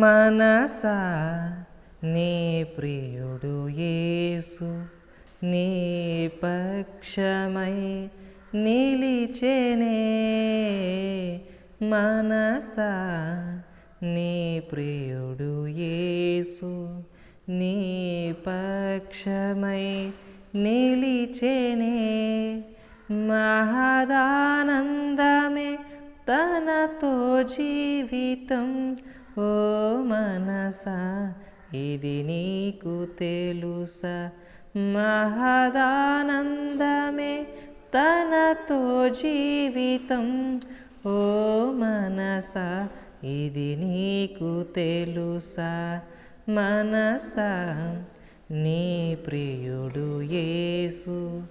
మనసా నీ ప్రియుడు యేసు నీ పక్షమై నిలిచెనే మనసా నీ ప్రియుడు యేసు నీ పక్షమై నిలిచెనే మహదానందమే తనతో జీవితం ఓ మనసా ఇది నీకు తెలుస? మహదానందమే తనతో జీవితం. ఓ మనసా ఇది నీకు తెలుసా? మనసా నీ ప్రియుడు యేసు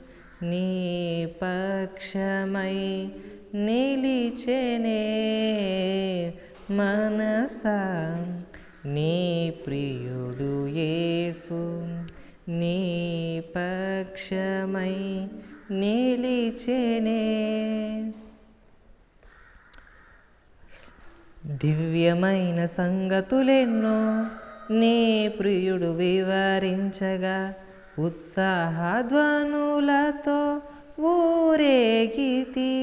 నీ పక్షమై నిలిచెనే. మనసా. నీ ప్రియుడు యేసు నీ పక్షమై నిలిచెనే. దివ్యమైన సంగతులెన్నో నీ ప్రియుడు వివరించగా ఉత్సాహధ్వనులతో ఊరేగితివే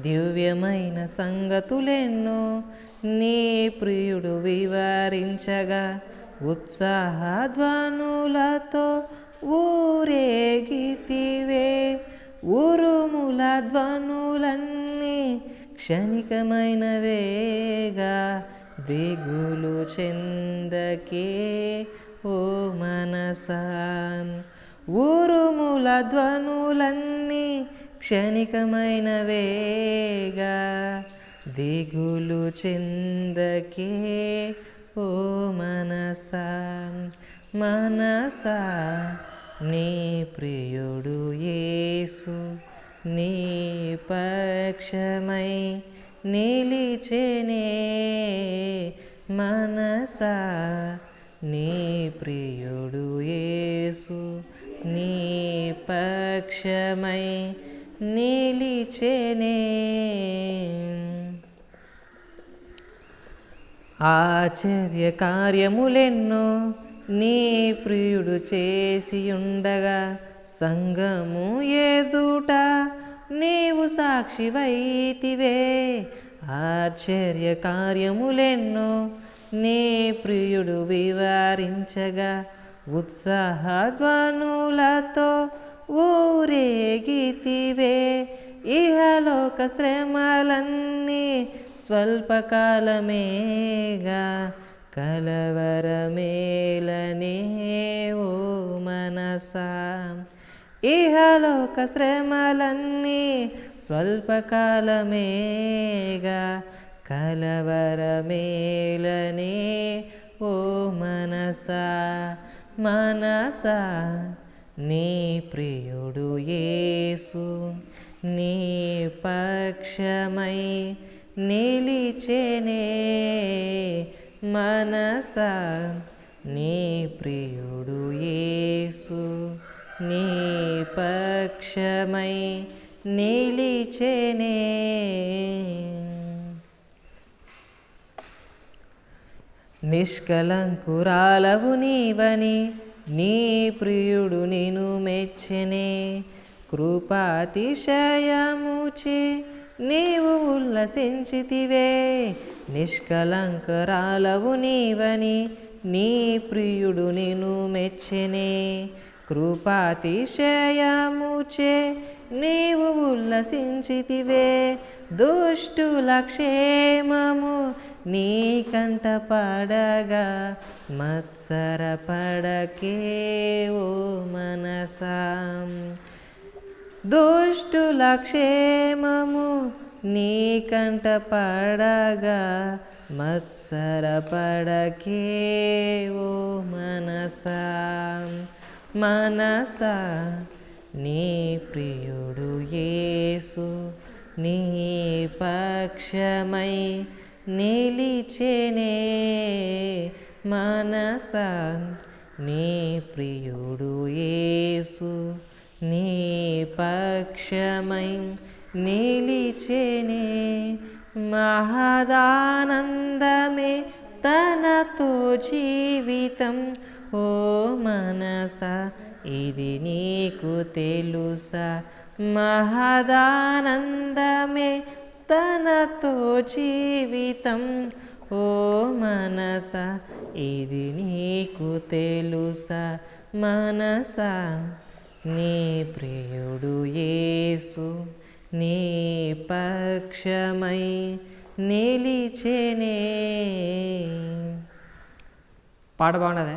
దివ్యమైన సంగతులెన్నో నీ ప్రియుడు వివరించగా ఉత్సాహధ్వనులతో ఊరేగితివే. ఉరుముల ధ్వనులన్నీ క్షణికమైనవేగా దిగులు చెందకే ఓ మనసా. ఉరుముల ధ్వనులన్నీ క్షణికమైనవేగా దిగులు చెందకే ఓ మనసా మనసా నీ ప్రియుడు యేసు నీ పక్షమై నిలిచెనే మనసా నీ ప్రియుడు యేసు నీ పక్షమై నిలిచెనే. ఆశ్చర్య కార్యములెన్నో నీ ప్రియుడు చేసి ఉండగా సంగము ఎదుట నీవు సాక్షివైతివే. ఆశ్చర్య కార్యములెన్నో నీ ప్రియుడు వివరించగా ఉత్సాహధ్వనులతో ఊరేగితివే ఇహలోక శ్రమలన్నీ స్వల్పకాలమేగా కలవరమేలనే ఓ మనసా ఇహలోక శ్రమలన్నీ స్వల్పకాలమేగా కలవరమేలనే ఓ మనసా మనసా నీ ప్రియుడు యేసు నీ పక్షమై నిలిచెనే మనసా. నీ ప్రియుడు యేసు నీ పక్షమై నిలిచెనే. నిష్కలంకురాలవు నీవని నీ ప్రియుడు నేను మెచ్చనే. కృపాతిశయముచి నీవు ఉల్లసించితివే. నిష్కలంకరాలవు నీవని నీ ప్రియుడు నేను మెచ్చనే. కృపాతిశయముచే నీవు ఉల్లసించితివే. దుష్టుల క్షేమము నీ కంట పడగా మత్సర పడకే ఓ మనసా. దుష్టుల క్షేమము నీ కంట పడగా మత్సర పడకే ఓ మనసా. మనసా నీ ప్రియుడు యేసు నీ పక్షమై నిలిచెనే మనస నీ ప్రియుడు యేసు నీ పక్షమై నిలిచెనే మహదానందమే తనతో జీవితం. ఓ మనస ఇది నీకు తెలుసా? మహదానందమే తనతో జీవితం ఓ మనస ఇది నీకు తెలుసా మనస. నీ ప్రియుడు యేసు నీ పక్షమై నిలిచెనే. పాట బాగున్నదే?